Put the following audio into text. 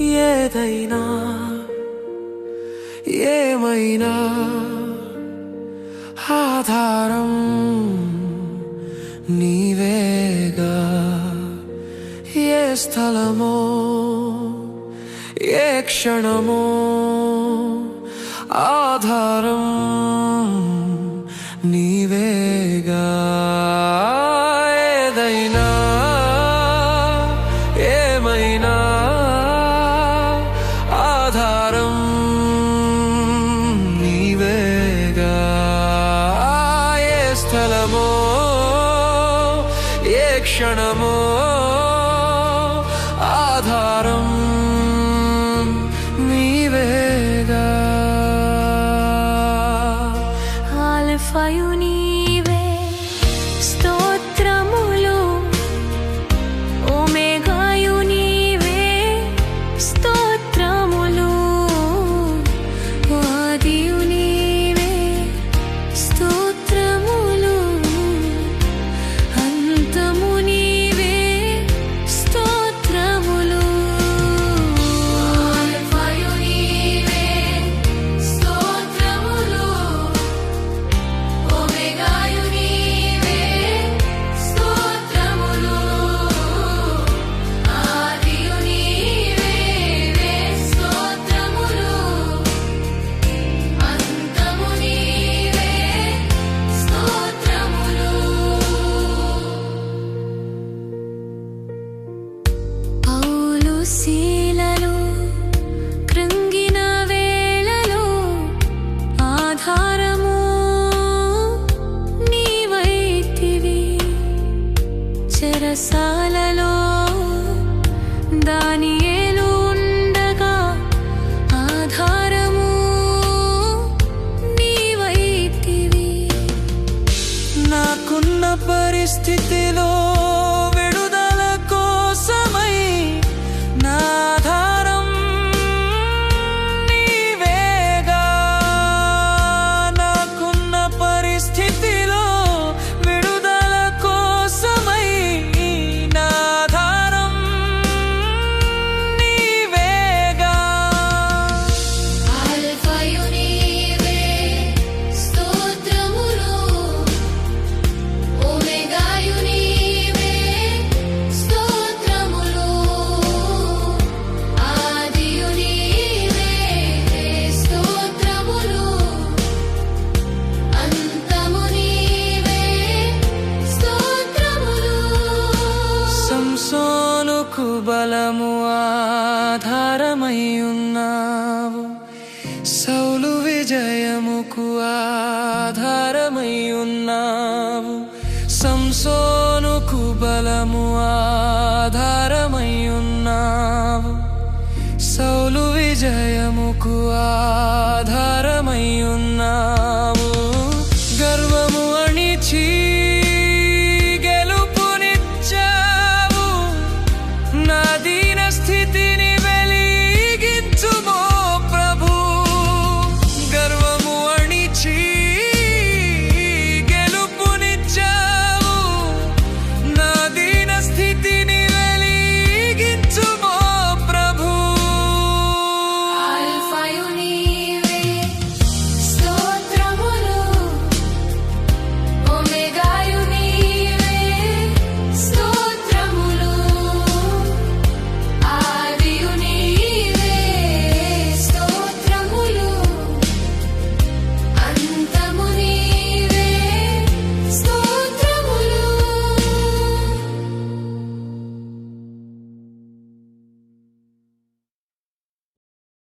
ఏదైనా ఏమైనా ఆధారం నీవేగా. ఏ స్థలమో ఏ క్షణమో ఆధారం నీవేగా. ఏదైనా క్షణము ఆధారం నీవేగా ఆల్ఫయు నీవే. స్తోత్రములు చెరసాలలో ఏలు ఉండగా ఆధారము నీవైతివి నాకున్న పరిస్థితి సంసోనుకు బలము ఆధారమై ఉన్నావు సౌలు విజయముకు ఆధారమై ఉన్నావు సంసోనుకు బలము ఆధారమై ఉన్నావు సౌలు విజయముకు ఆధార